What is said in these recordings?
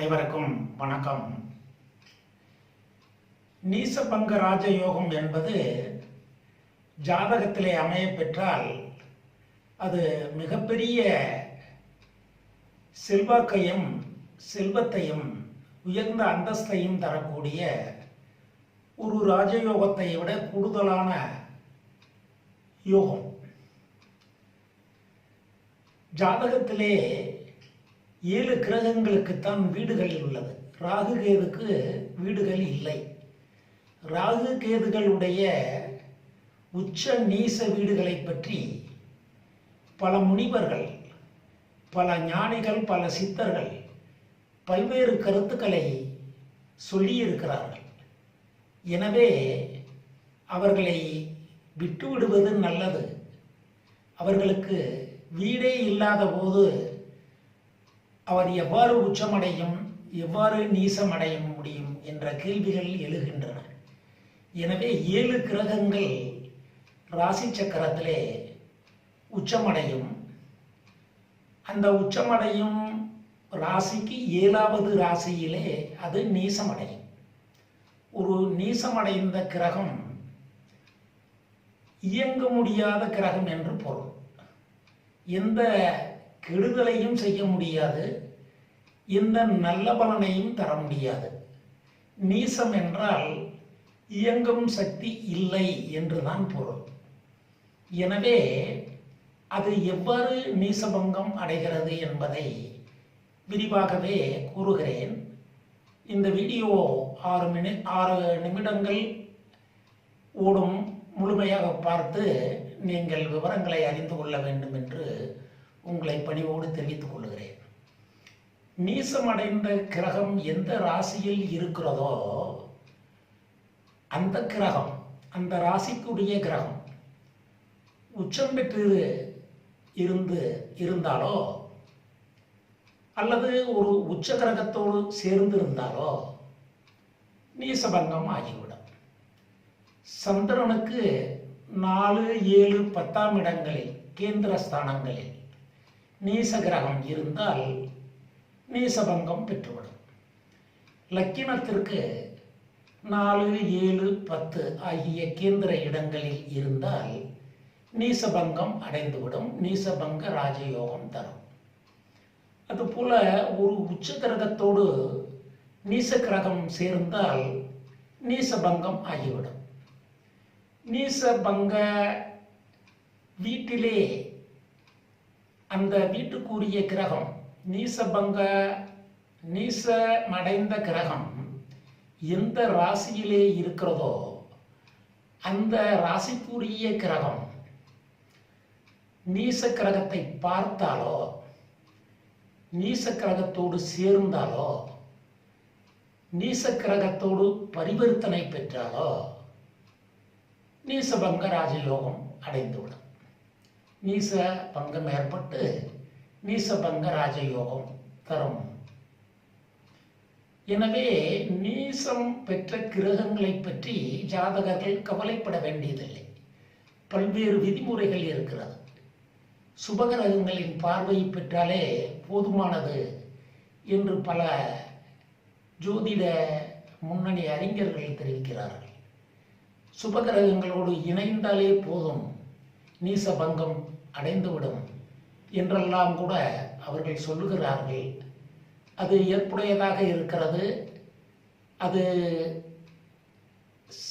அனைவருக்கும் வணக்கம். நீசபங்க ராஜயோகம் என்பது ஜாதகத்திலே அமைய பெற்றால் அது மிகப்பெரிய செல்வாக்கையும் செல்வத்தையும் உயர்ந்த அந்தஸ்தையும் தரக்கூடிய ஒரு ராஜயோகத்தை விட கூடுதலான யோகம். ஜாதகத்திலே ஏழு கிரகங்களுக்குத்தான் வீடுகள் உள்ளது. ராகு கேதுக்கு வீடுகள் இல்லை. ராகு கேதுகளுடைய உச்ச நீச வீடுகளை பற்றி பல முனிவர்கள் பல ஞானிகள் பல சித்தர்கள் பல்வேறு கருத்துக்களை சொல்லியிருக்கிறார்கள். எனவே அவர்களை விட்டுவிடுவது நல்லது. அவர்களுக்கு வீடே இல்லாத போது அவர் எவ்வாறு உச்சமடையும் எவ்வாறு நீசமடைய முடியும் என்ற கேள்விகள் எழுகின்றன. எனவே ஏழு கிரகங்கள் ராசி சக்கரத்திலே உச்சமடையும். அந்த உச்சமடையும் ராசிக்கு ஏழாவது ராசியிலே அது நீசமடையும். ஒரு நீசமடைந்த கிரகம் இயங்க முடியாத கிரகம் என்று பொருள். எந்த கெடுதலையும் செய்ய முடியாது. இந்த நல்ல பலனையும் தர முடியாது. நீசம் என்றால் இயங்கும் சக்தி இல்லை என்றுதான் பொருள். எனவே அது எவ்வாறு நீசபங்கம் அடைகிறது என்பதை விரிவாகவே கூறுகிறேன். இந்த வீடியோ ஆறு மினி ஆறு நிமிடங்கள் ஓடும் முழுமையாக பார்த்து நீங்கள் விவரங்களை அறிந்து கொள்ள வேண்டும் என்று உங்களை பணிவோடு தெரிவித்துக் கொள்கிறேன் நீசமடைந்த கிரகம் எந்த ராசியில் இருக்கிறதோ அந்த கிரகம் அந்த ராசிக்குரிய கிரகம் உச்சம் பெற்று இருந்து இருந்தாலோ அல்லது ஒரு உச்ச கிரகத்தோடு சேர்ந்து இருந்தாலோ நீசபங்கம் ஆகிவிடும். சந்திரனுக்கு நாலு ஏழு பத்தாம் இடங்களில் கேந்திர ஸ்தானங்களில் நீச கிரகம் இருந்தால் நீசபங்கம் பெற்றுவிடும். லக்கினத்திற்கு நாலு ஏழு பத்து ஆகிய கேந்திர இடங்களில் இருந்தால் நீசபங்கம் அடைந்துவிடும் நீசபங்க ராஜயோகம் தரும். அதுபோல ஒரு உச்ச கிரகத்தோடு நீச கிரகம் சேர்ந்தால் நீசபங்கம் ஆகிவிடும். நீசபங்க வீட்டிலே அந்த வீட்டுக்குரிய கிரகம் நீசபங்க நீசமடைந்த கிரகம் எந்த ராசியிலே இருக்கிறதோ அந்த ராசிக்குரிய கிரகம் நீச கிரகத்தை பார்த்தாலோ நீச கிரகத்தோடு சேர்ந்தாலோ நீச கிரகத்தோடு பரிவர்த்தனை பெற்றாலோ நீசபங்க ராஜயோகம் அடைந்துவிடும். நீச பங்கம் ஏற்பட்டு நீசபங்க ராஜயோகம் தரும். எனவே நீசம் பெற்ற கிரகங்களை பற்றி ஜாதகர்கள் கவலைப்பட வேண்டியதில்லை. பல்வேறு விதிமுறைகள் இருக்கிறது. சுபகிரகங்களின் பார்வையை பெற்றாலே போதுமானது என்று பல ஜோதிட முன்னணி அறிஞர்கள் தெரிவிக்கிறார்கள். சுபகிரகங்களோடு இணைந்தாலே போதும் நீசபங்கம் அடைந்துவிடும் என்றெல்லாம் கூட அவர்கள் சொல்லுகிறார்கள். அது ஏற்புடையதாக இருக்கிறது. அது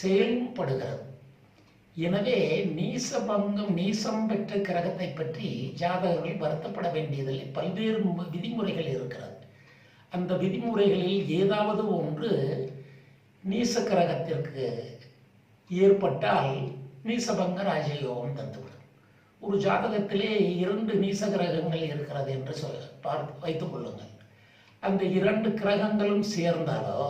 செயல்படுகிறது. எனவே நீசபங்கம் நீசம் பெற்ற கிரகத்தை பற்றி ஜாதகர்கள் வருத்தப்பட வேண்டியதில்லை. பல்வேறு விதிமுறைகள் இருக்கிறது. அந்த விதிமுறைகளில் ஏதாவது ஒன்று நீச கிரகத்திற்கு ஏற்பட்டால் நீசபங்க ராஜயோகம் தந்துவிடும். ஒரு ஜாதகத்திலே இரண்டு நீச கிரகங்கள் இருக்கிறது என்று சொல் பார்த்து வைத்துக் கொள்ளுங்கள். அந்த இரண்டு கிரகங்களும் சேர்ந்தாலோ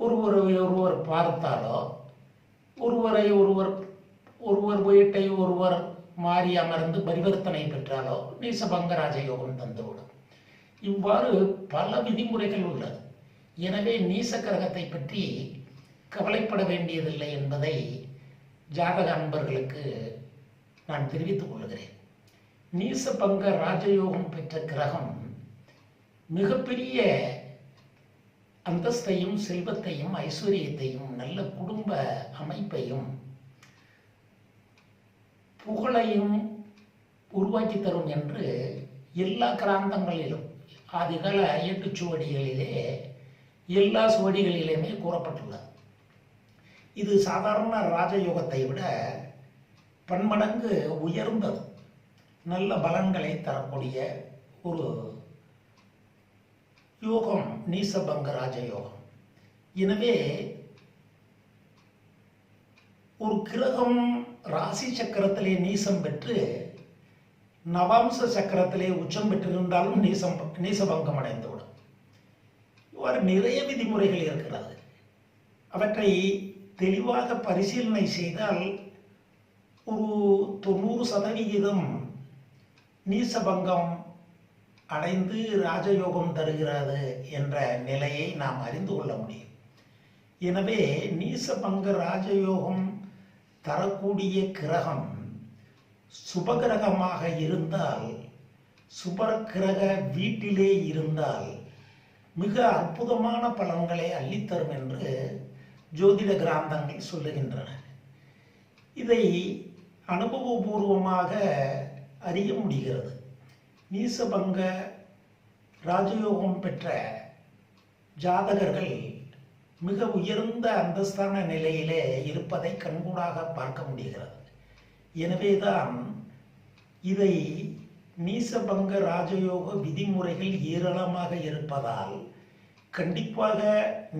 ஒருவரை ஒருவர் பார்த்தாலோ ஒருவரை ஒருவர் ஒருவர் வீட்டை ஒருவர் மாறி அமர்ந்து பரிவர்த்தனை பெற்றாலோ நீசபங்க ராஜயோகம் தந்துவிடும். இவ்வாறு பல விதிமுறைகள் உள்ளது. எனவே நீச கிரகத்தை பற்றி கவலைப்பட வேண்டியதில்லை என்பதை ஜாதக அன்பர்களுக்கு நான் தெரிவித்துக் கொள்கிறேன். நீசபங்க ராஜயோகம் பெற்ற கிரகம் மிகப்பெரிய அந்தஸ்தையும் செல்வத்தையும் ஐஸ்வர்யத்தையும் நல்ல குடும்ப அமைப்பையும் புகழையும் உருவாக்கி தரும் என்று எல்லா கிராந்தங்களிலும் ஆதிகால எட்டு சுவடிகளிலே எல்லா சுவடிகளிலுமே கூறப்பட்டுள்ளது. இது சாதாரண ராஜயோகத்தை விட பன்மடங்கு உயர்ந்தது நல்ல பலன்களை தரக்கூடிய ஒரு யோகம் நீசபங்க ராஜயோகம். எனவே ஒரு கிரகம் ராசி சக்கரத்திலே நீசம் பெற்று நவாம்ச சக்கரத்திலே உச்சம் பெற்றிருந்தாலும் நீசம் நீசபங்கம் அடைந்துவிடும். இவ்வாறு நிறைய விதிமுறைகள் இருக்கிறது. அவற்றை தெளிவாக பரிசீலனை செய்தால் ஒரு தொண்ணூறு சதவிகிதம் நீசபங்கம் அடைந்து ராஜயோகம் தருகிறது என்ற நிலையை நாம் அறிந்து கொள்ள முடியும். எனவே நீசபங்க ராஜயோகம் தரக்கூடிய கிரகம் சுபகிரகமாக இருந்தால் சுபகிரக வீட்டிலே இருந்தால் மிக அற்புதமான பலன்களை அள்ளித்தரும் என்று ஜோதிட கிராந்தங்கள் சொல்லுகின்றன. இதை அனுபவபூர்வமாக அறிய முடிகிறது. நீசபங்க ராஜயோகம் பெற்ற ஜாதகர்கள் மிக உயர்ந்த அந்தஸ்தான நிலையிலே இருப்பதை கண்கூடாக பார்க்க முடிகிறது. எனவேதான் இதை நீசபங்க ராஜயோக விதிமுறைகள் ஏராளமாக இருப்பதால் கண்டிப்பாக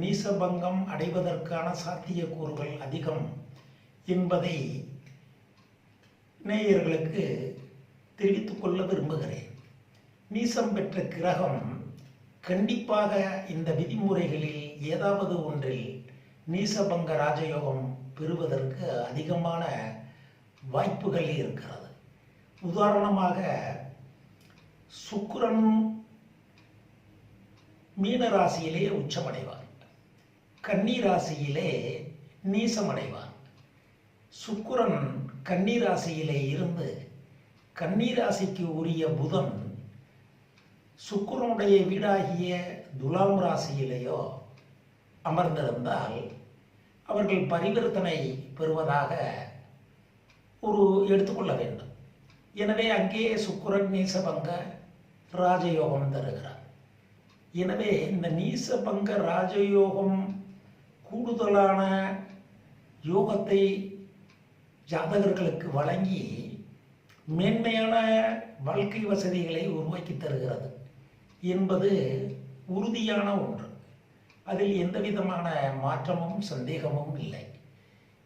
நீசபங்கம் அடைவதற்கான சாத்தியக்கூறுகள் அதிகம் என்பதை நேயர்களுக்கு தெரிவித்துக் கொள்ள விரும்புகிறேன். நீசம் பெற்ற கிரகம் கண்டிப்பாக இந்த விதிமுறைகளில் ஏதாவது ஒன்றில் நீசபங்க ராஜயோகம் பெறுவதற்கு அதிகமான வாய்ப்புகள் இருக்கிறது. உதாரணமாக சுக்கிரன் மீன ராசியிலே உச்சமடைவார் கன்னி ராசியிலே நீசமடைவார் சுக்கரன் கன்னிராசியிலே இருந்து கன்னிராசிக்கு உரிய புதன் சுக்கரனுடைய வீடாகிய துலாம் ராசியிலேயோ அமர்ந்திருந்தால் அவர்கள் பரிவர்த்தனை பெறுவதாக ஒரு எடுத்துக்கொள்ள வேண்டும். எனவே அங்கே சுக்கிரன் நீசபங்க ராஜயோகம் தருகிறார். எனவே இந்த நீசபங்க ராஜயோகம் கூடுதலான யோகத்தை ஜாதகர்களுக்கு வழங்கி மேன்மையான வாழ்க்கை வசதிகளை உருவாக்கி தருகிறது என்பது உறுதியான ஒன்று. அதில் எந்த விதமான மாற்றமும் சந்தேகமும் இல்லை.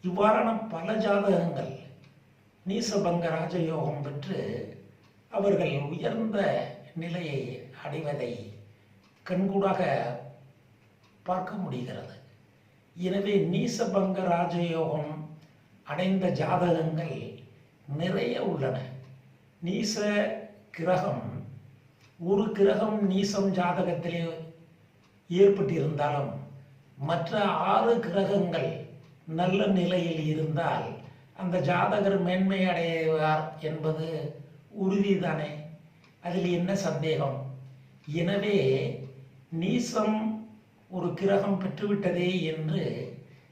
இவ்வாறான பல ஜாதகங்கள் நீசபங்க ராஜயோகம் பெற்று அவர்கள் உயர்ந்த நிலையை அடைவதை கண்கூடாக பார்க்க முடிகிறது. எனவே நீசபங்க ராஜயோகம் அடைந்த ஜாதகங்கள் நிறைய உள்ளன. நீச கிரகம் ஒரு கிரகம் நீசம் ஜாதகத்திலே ஏற்பட்டிருந்தாலும் மற்ற ஆறு கிரகங்கள் நல்ல நிலையில் இருந்தால் அந்த ஜாதகர் மேன்மை அடைவார் என்பது உறுதிதானே? அதில் என்ன சந்தேகம்? எனவே நீசம் ஒரு கிரகம் பெற்றுவிட்டதே என்று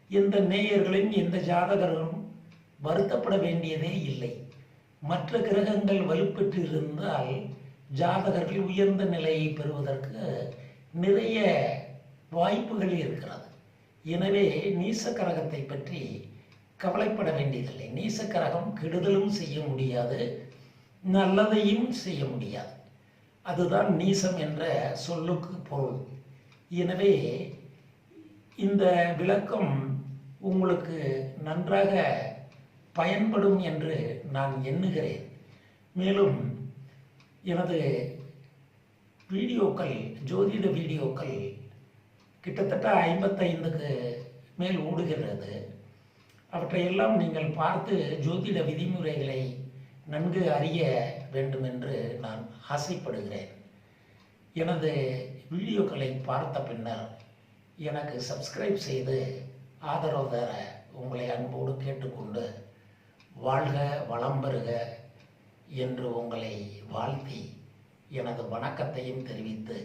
எந்த நேயர்களும் எந்த ஜாதகரும் வருத்தப்பட வேண்டியதே இல்லை. மற்ற கிரகங்கள் வலுப்பெற்று இருந்தால் ஜாதகர்கள் உயர்ந்த நிலையை பெறுவதற்கு நிறைய வாய்ப்புகள் இருக்கிறது. எனவே நீசக்கரகத்தை பற்றி கவலைப்பட வேண்டியதில்லை. நீசக்கரகம் கெடுதலும் செய்ய முடியாது நல்லதையும் செய்ய முடியாது. அதுதான் நீசம் என்ற சொல்லுக்கு பொருள். எனவே இந்த விளக்கம் உங்களுக்கு நன்றாக பயன்படும் என்று நான் எண்ணுகிறேன். மேலும் எனது வீடியோக்கள் ஜோதிட வீடியோக்கள் கிட்டத்தட்ட ஐம்பத்தைந்துக்கு மேல் ஓடுகிறது. அவற்றையெல்லாம் நீங்கள் பார்த்து ஜோதிட விதிமுறைகளை நன்கு அறிய வேண்டும் என்று நான் ஆசைப்படுகிறேன். எனது வீடியோக்களை பார்த்த பின்னர் எனக்கு சப்ஸ்கிரைப் செய்து ஆதரவு தர உங்களை அன்போடு கேட்டுக்கொண்டு வாழ்க வளம் பெறுக என்று உங்களை வாழ்த்தி எனது வணக்கத்தையும் தெரிவித்து